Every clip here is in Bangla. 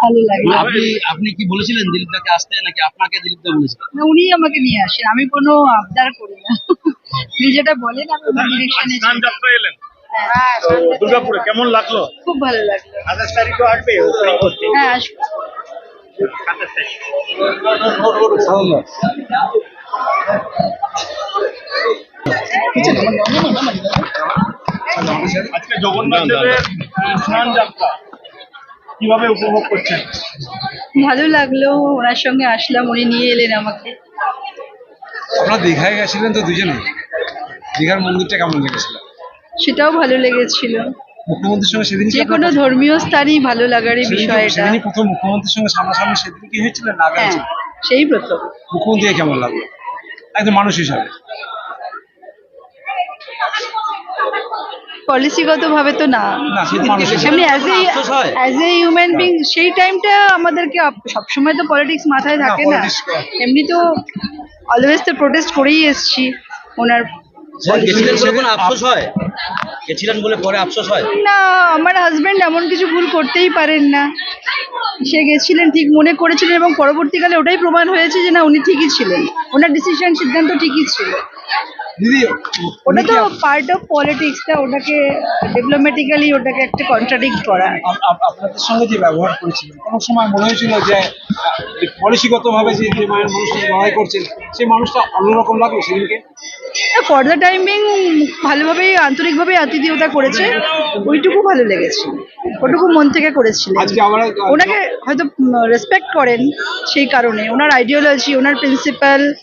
ভালো লাগে। আপনি আপনি কি বলেছিলেন দিলীপ দাকে আসতে নাকি আপনাকে দিলীপ দা বলেছিলেন না, উনিই আমাকে নিয়ে আসেন আমি কোনো আবদার করি না। উনি যেটা বলেন আমি ওনার ডিরেকশনে স্নান যাত্রা এলেন। দুর্গাপুরে কেমন লাগল? খুব ভালো লাগল। আঠাশ তারিখও আসবে হ্যাঁ আসব। আজকে জগন্নাথ দেবের স্নান যাত্রা কীভাবে উপভোগ করছেন? ভালো লাগল ওনার সঙ্গে আসলাম উনি নিয়ে এলেন আমাকে। আপনারা দীঘায় গেছিলেন তো দুজনে? দীঘার মন্দিরটা কেমন লেগেছিল? সেটাও ভালো লেগেছিল। মুখ্যমন্ত্রীর সঙ্গে সেদিন যে কোনো ধর্মীয় স্থানই ভালো লাগারই বিষয় এটা সেদিনই প্রথম মুখ্যমন্ত্রীর সঙ্গে সামনাসামনি সেদিন কি হয়েছিল না হ্যাঁ সেই প্রথম। মুখ্যমন্ত্রী কেমন লাগল? একজন মানুষ হিসাবে। পলিসিগত ভাবে তো না। এমনি as a as a human being সেই টাইমটা আমাদেরকে সবসময় তো পলিটিক্স মাথায় থাকে না। এমনি তো অলওয়েজ তো প্রোটেস্ট করেই এসেছি ওনার গেছিলেন বলে কোনো আফসোস হয়? গেছিলেন বলে পরে আফসোস হয়? না আমার হাজবেন্ড এমন কিছু ভুল করতেই পারেন না। সে গেছিলেন ঠিক মনে করেছিলেন এবং পরবর্তীকালে ওটাই প্রমাণ হয়েছে যে না উনি ঠিকই ছিলেন। ওনার ডিসিশন সিদ্ধান্ত ঠিকই ছিল। দিদি ওটা তো পার্ট অফ পলিটিক্সটা ওটাকে ডিপ্লোম্যাটিক্যালি ওটাকে একটা কন্ট্রাডিক্ট করা। আপ- আপ- আপনাদের সঙ্গে যে ব্যবহার করেছিলেন কোনো সময় মনে হয়েছিল যে পলিসিগত ভাবে যে যে মায়ের মানুষটা লড়াই করছেন সেই মানুষটা অন্যরকম লাগল সেদিনকে? ফর দ্য টাইমিং ভালোভাবেই আন্তরিকভাবে আতিথেয়তা করেছে। ওইটুকু ভালো লেগেছে। ওটুকু মন থেকে করেছিলেন। আজকে ওনাকে হয়তো রেসপেক্ট করেন সেই কারণে। ওনার আইডিওলজি ওনার প্রিন্সিপাল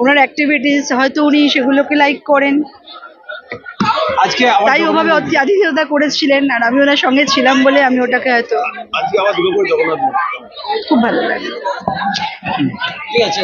ওনার অ্যাক্টিভিটিস হয়তো উনি সেগুলোকে লাইক করেন। আজকে তাই ওভাবে অতি আতিথেয়তা করেছিলেন আর আমি ওনার সঙ্গে ছিলাম বলে আমি ওটাকে হয়তো আজকে আবার দুর্গাপুরে জগন্নাথ খুব ভালো লাগে। ঠিক আছে।